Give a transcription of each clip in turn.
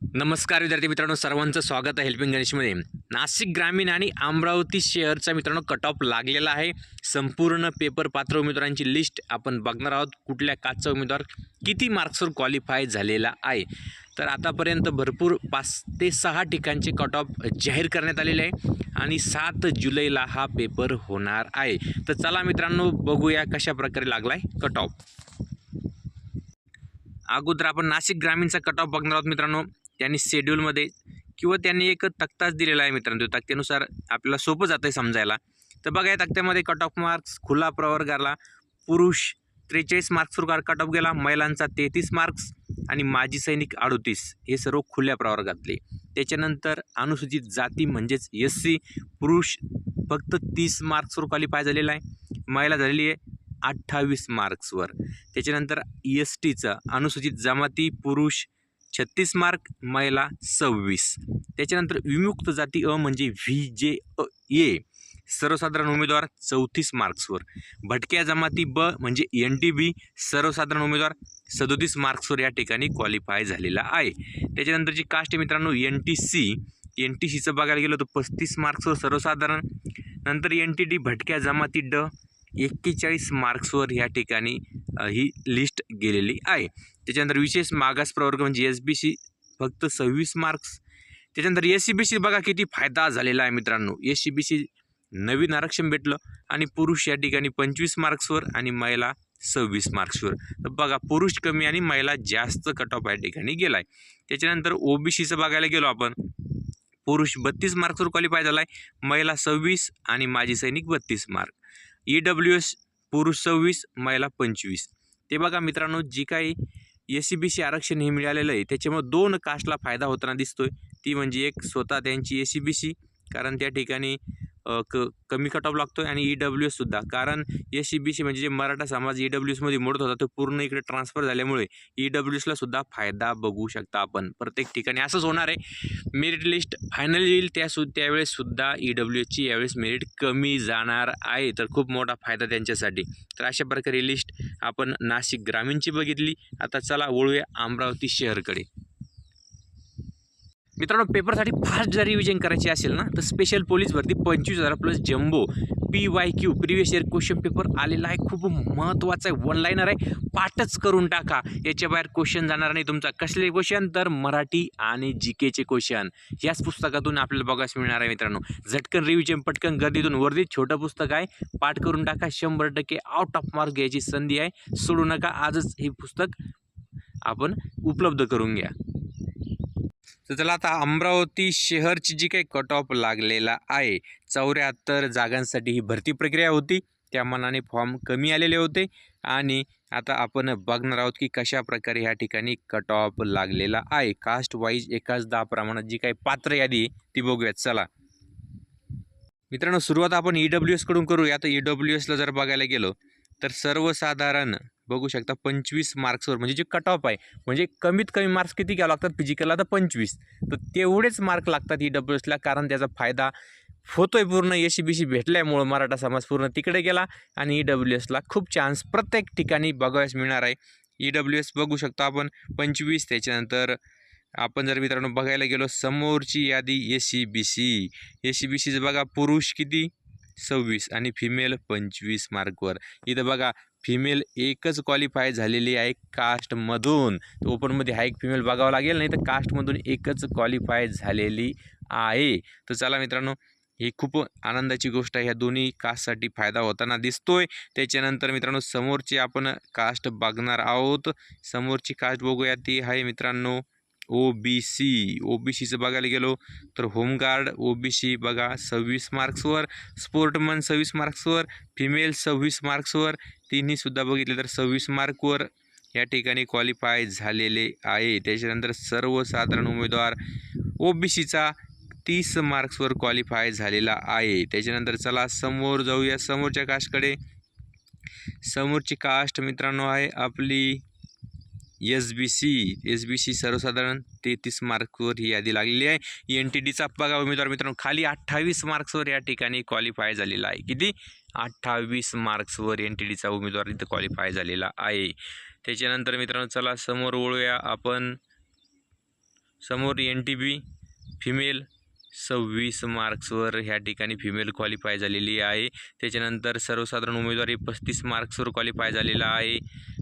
नमस्कार विद्यार्थी मित्रांनो सर्वांचं स्वागत आहे हेल्पिंग गणेशमध्ये नाशिक ग्रामीण आणि अमरावती शहरचा मित्रांनो कट ऑफ लागलेला आहे. संपूर्ण पेपर पात्र उमेदवारांची लिस्ट आपण बघणार आहोत. कुठल्या काचचा उमेदवार किती मार्क्सवर क्वालिफाय झालेला आहे. तर आतापर्यंत भरपूर पाच ते सहा ठिकाणचे कट ऑफ जाहीर करण्यात आलेले आहे आणि सात जुलैला हा पेपर होणार आहे. तर चला मित्रांनो बघूया कशा प्रकारे लागला आहे कट ऑफ अगोदर आपण नाशिक ग्रामीणचा कट ऑफ बघणार आहोत मित्रांनो. त्यांनी शेड्यूलमध्ये किंवा त्यांनी एक तक्ताच दिलेला आहे मित्रांनो त्या तक्त्यानुसार आपल्याला सोपं जातं आहे समजायला. तर बघा या तक्त्यामध्ये कट ऑफ मार्क्स खुला प्रवर्गाला पुरुष त्रेचाळीस मार्क्सवर कट ऑफ गेला महिलांचा तेहतीस मार्क्स आणि माजी सैनिक अडोतीस. हे सर्व खुल्या प्रवर्गातले त्याच्यानंतर अनुसूचित जाती म्हणजेच एस सी पुरुष फक्त तीस मार्क्सवर क्वालिफाय झालेला आहे महिला झालेली आहे अठ्ठावीस मार्क्सवर त्याच्यानंतर एस टीचं अनुसूचित जमाती पुरुष छत्तीस मार्क महिला सव्वीस. त्याच्यानंतर विमुक्त जाती अ म्हणजे व्ही जे अ ए. सर्वसाधारण उमेदवार चौतीस मार्क्सवर. भटक्या जमाती ब म्हणजे एन टी बी सर्वसाधारण उमेदवार सदोतीस मार्क्सवर या ठिकाणी क्वालिफाय झालेला आहे. त्याच्यानंतरची कास्ट आहे मित्रांनो N T C. N T सीचं बघायला गेलो तर पस्तीस मार्क्सवर सर्वसाधारण. नंतर एन टी डी भटक्या जमाती ड एक्केचाळीस मार्क्सवर या ठिकाणी ही लिस्ट गेलेली आहे. त्याच्यानंतर विशेष मागास प्रवर्ग म्हणजे एस बी सी फक्त सव्वीस मार्क्स त्याच्यानंतर एस सी बी सी बघा किती फायदा झालेला आहे मित्रांनो. एस सी बी सी नवीन आरक्षण भेटलं आणि पुरुष या ठिकाणी पंचवीस मार्क्सवर आणि महिला सव्वीस मार्क्सवर तर बघा पुरुष कमी आणि महिला जास्त कट ऑफ या ठिकाणी गेला आहे त्याच्यानंतर ओ बी सीचं बघायला गेलो आपण. पुरुष बत्तीस मार्क्सवर क्वालिफाय झाला आहे महिला सव्वीस आणि माजी सैनिक बत्तीस मार्क ई डब्ल्यू एस पुरुष सव्वीस महिला पंचवीस. ते बघा मित्रांनो जी काही एस सी बी सी आरक्षण हे मिळालेलं आहे त्याच्यामुळे दोन कास्टला फायदा होताना दिसतोय. ती म्हणजे एक स्वतः त्यांची एस सी बी सी कारण त्या ठिकाणी क कमी कट ऑफ लागतो आहे आणि ई डब्ल्यू एससुद्धा कारण एस सी बी सी म्हणजे जे मराठा समाज ई डब्ल्यू एसमध्ये मोडत होता तो पूर्ण इकडे ट्रान्सफर झाल्यामुळे ई डब्ल्यू एसला सुद्धा फायदा बघू शकता आपण. प्रत्येक ठिकाणी असंच होणार आहे. मेरिट लिस्ट फायनल येईल त्या सु त्यावेळेससुद्धा ई डब्ल्यू एसची यावेळेस मेरिट कमी जाणार आहे. तर खूप मोठा फायदा त्यांच्यासाठी. तर अशा प्रकारे लिस्ट आपण नाशिक ग्रामीणची बघितली. आता चला वळूया अमरावती शहरकडे. मित्रांनो पेपरसाठी फास्ट जर रिव्हिजन करायची असेल ना तर स्पेशल पोलीस भरती पंचवीस हजार plus jumbo P Y Q previous year question paper आलेला आहे. खूप महत्त्वाचा आहे. वन लाईनर आहे. पाठच करून टाका. याच्या बाहेर क्वेश्चन जाणार नाही तुमचा. कसले क्वेश्चन तर मराठी आणि जी केचे क्वेश्चन याच पुस्तकातून आपल्याला बघायस मिळणार आहे मित्रांनो. झटकन रिव्हिजन पटकन गर्दीतून वर्दी. छोटं पुस्तक आहे. पाठ करून टाका. शंभर टक्के आउट ऑफ मार्क घ्यायची संधी आहे. सोडू नका. आजच हे पुस्तक आपण उपलब्ध करून घ्या. तर त्याला आता अमरावती शहरची जी काही कट ऑफ लागलेला आहे चौऱ्याहत्तर जागांसाठी ही भरती प्रक्रिया होती. त्या मनाने फॉर्म कमी आलेले होते. आणि आता आपण बघणार आहोत की कशा प्रकारे ह्या ठिकाणी कट ऑफ लागलेला आहे. कास्ट वाईज एकाच दहा प्रमाणात जी काही पात्र यादी ती बघूयात. चला. मित्रांनो सुरुवात आपण ई डब्ल्यू एसकडून करूया आता ई डब्ल्यू एसला जर बघायला गेलो तर सर्वसाधारण बघू शकता पंचवीस मार्क्सवर म्हणजे जे कट ऑफ आहे म्हणजे कमीत कमी मार्क्स किती घ्यावं लागतात? फिजिकलला तर पंचवीस. तर तेवढेच मार्क लागतात ई डब्ल्यू एसला कारण त्याचा फायदा होतोय पूर्ण ए सी बी सी भेटल्यामुळं मराठा समाज पूर्ण तिकडे गेला आणि ई डब्ल्यू एसला खूप चान्स प्रत्येक ठिकाणी बघावयास मिळणार आहे. ई डब्ल्यू एस बघू शकतो आपण पंचवीस त्याच्यानंतर आपण जर मित्रांनो बघायला गेलो समोरची यादी A C B C A C B सीचं बघा पुरुष किती? सव्वीस आणि फिमेल पंचवीस मार्कवर इथं बघा फिमेल एकच क्वालिफाय झालेली आहे कास्टमधून ओपनमध्ये हा एक फिमेल बघावं लागेल नाही तर कास्टमधून एकच क्वालिफाय झालेली आहे. तर चला मित्रांनो ही खूप आनंदाची गोष्ट आहे. ह्या दोन्ही कास्टसाठी फायदा होताना दिसतोय. त्याच्यानंतर मित्रांनो समोरची आपण कास्ट बघणार आहोत. समोरची कास्ट बघूया ती आहे मित्रांनो. O B C O B सीचं बघायला गेलो तर होमगार्ड ओ बी सी बघा सव्वीस मार्क्सवर स्पोर्टमन सव्वीस मार्क्सवर फिमेल सव्वीस मार्क्सवर तिन्हीसुद्धा बघितले तर सव्वीस मार्कवर या ठिकाणी क्वालिफाय झालेले आहे. त्याच्यानंतर सर्वसाधारण उमेदवार ओ बी सीचा तीस मार्क्सवर क्वालिफाय झालेला आहे. त्याच्यानंतर चला समोर जाऊया. समोरच्या कास्टकडे. समोरची कास्ट मित्रांनो आहे आपली S B C S B C सर्वसाधारण तेहतीस मार्क्सवर ही यादी लागलेली आहे. एन टी डीचा बघा उमेदवार मित्रांनो खाली अठ्ठावीस मार्क्सवर या ठिकाणी क्वालिफाय झालेला आहे. किती? अठ्ठावीस मार्क्सवर एन टी डीचा उमेदवार इथं क्वालिफाय झालेला आहे. त्याच्यानंतर मित्रांनो चला समोर ओळूया आपण. समोर एन टी बी फिमेल सव्वीस मार्क्सवर ह्या ठिकाणी फिमेल क्वालिफाय झालेली आहे. त्याच्यानंतर सर्वसाधारण उमेदवारी पस्तीस मार्क्सवर क्वालिफाय झालेला आहे.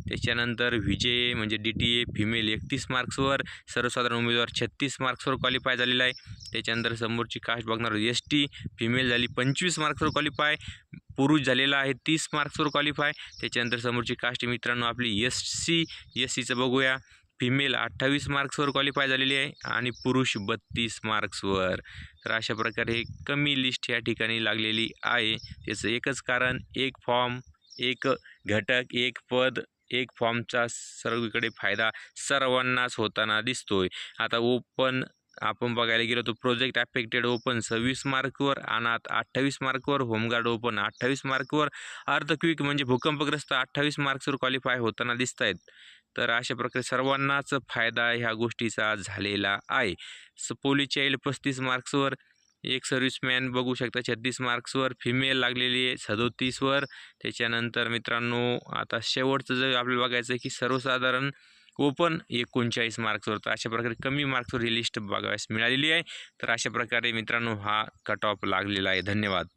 त्याच्यानंतर विजय म्हणजे डी टी ए फिमेल एकतीस मार्क्सवर सर्वसाधारण उमेदवार छत्तीस मार्क्सवर क्वालिफाय झालेला आहे. त्याच्यानंतर समोरची कास्ट बघणार एस टी फिमेल झाली पंचवीस मार्क्सवर क्वालिफाय पुरुष झालेला आहे तीस मार्क्सवर क्वालिफाय त्याच्यानंतर समोरची कास्ट मित्रांनो आपली एस सी एस सीचं बघूया. फिमेल अठ्ठावीस मार्क्सवर क्वालिफाय झालेली आहे आणि पुरुष बत्तीस मार्क्सवर तर अशा प्रकारे कमी लिस्ट या ठिकाणी लागलेली आहे. त्याचं एकच कारण एक फॉर्म एक घटक एक पद एक फॉर्मचा सर्वीकडे फायदा सर्वांनाच होताना दिसतोय. आता ओपन आपण बघायला गेलो तर प्रोजेक्ट अफेक्टेड ओपन सव्वीस मार्कवर अनाथ अठ्ठावीस मार्कवर होमगार्ड ओपन अठ्ठावीस मार्कवर अर्थक्विक म्हणजे भूकंपग्रस्त अठ्ठावीस मार्क्सवर क्वालिफाय होताना दिसत आहेत तर अशा प्रकारे सर्वांनाच फायदा ह्या गोष्टीचा झालेला आहे. स पोलीस चाइल्ड पस्तीस मार्क्सवर एक सर्व्हिसमॅन बघू शकता छत्तीस मार्क्सवर फिमेल लागलेली आहे सदोतीसवर त्याच्यानंतर मित्रांनो आता शेवटचं जर आपल्याला बघायचं आहे की सर्वसाधारण ओपन एकोणचाळीस मार्क्सवर तर अशा प्रकारे कमी मार्क्सवर ही लिस्ट बघाव्यास मिळालेली आहे. तर अशा प्रकारे मित्रांनो हा कट ऑफ लागलेला आहे. धन्यवाद.